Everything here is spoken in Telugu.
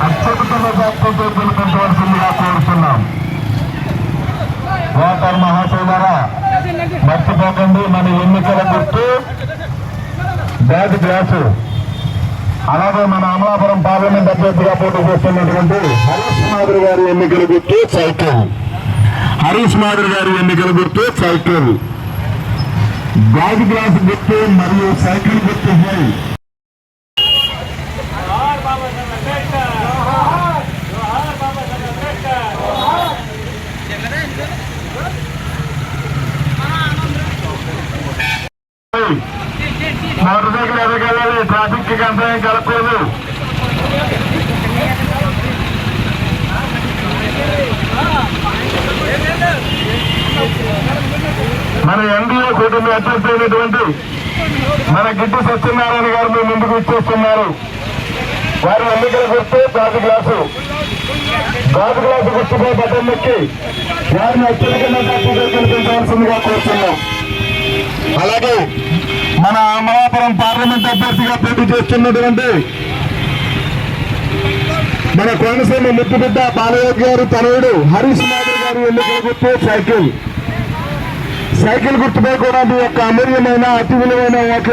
మద్దతు పిలిపించవలసిందిగా కోరుతున్నాం ఓటర్ మహాశైలరా మర్చిపోకండి మన ఎన్నికల గుర్తు బ్యాగ్ గ్లాసు అలాగే మన అమలాపురం పార్లమెంట్ అభ్యర్థిగా పోటీ చేస్తున్నటువంటి హరీష్ మాధురి గారి ఎన్నికల గుర్తు సైకిల్ హరీష్ మాధురి గారి ఎన్నికల గుర్తు సైకిల్ గాజు గ్లాస్ గుర్తు మరియు సైకిల్ గుర్తు మోటార్ సైకిల్ ఎదగలాలి ట్రాఫిక్కి అంతరం కలపలేదు మన ఎన్డీఏ కూటమి అభ్యర్థి మన గిడ్డి సత్యనారాయణ గారు మీ ముందుకు ఇచ్చేస్తున్నారు వారి ఎన్నికల గుర్తు గాజు గ్లాసు. గాజు గ్లాసు గుర్తుపై బటన్ నొక్కి వారిని అత్యధికంగా పార్టీగా కల్పించవలసిందిగా కోరుతున్నాం. అలాగే మన అమలాపురం పార్లమెంట్ అభ్యర్థిగా పోటీ చేస్తున్నటువంటి మన కోనసీమ ముద్దుబిడ్డ బాలయ్య గారు తనయుడు హరీష్ మాధవ్ గారు ఎన్నికల గుర్తు సైకిల్. సైకిల్ గుర్తుపై కూడా మీ యొక్క అమూల్యమైన అతి విలువైన ఓట్ల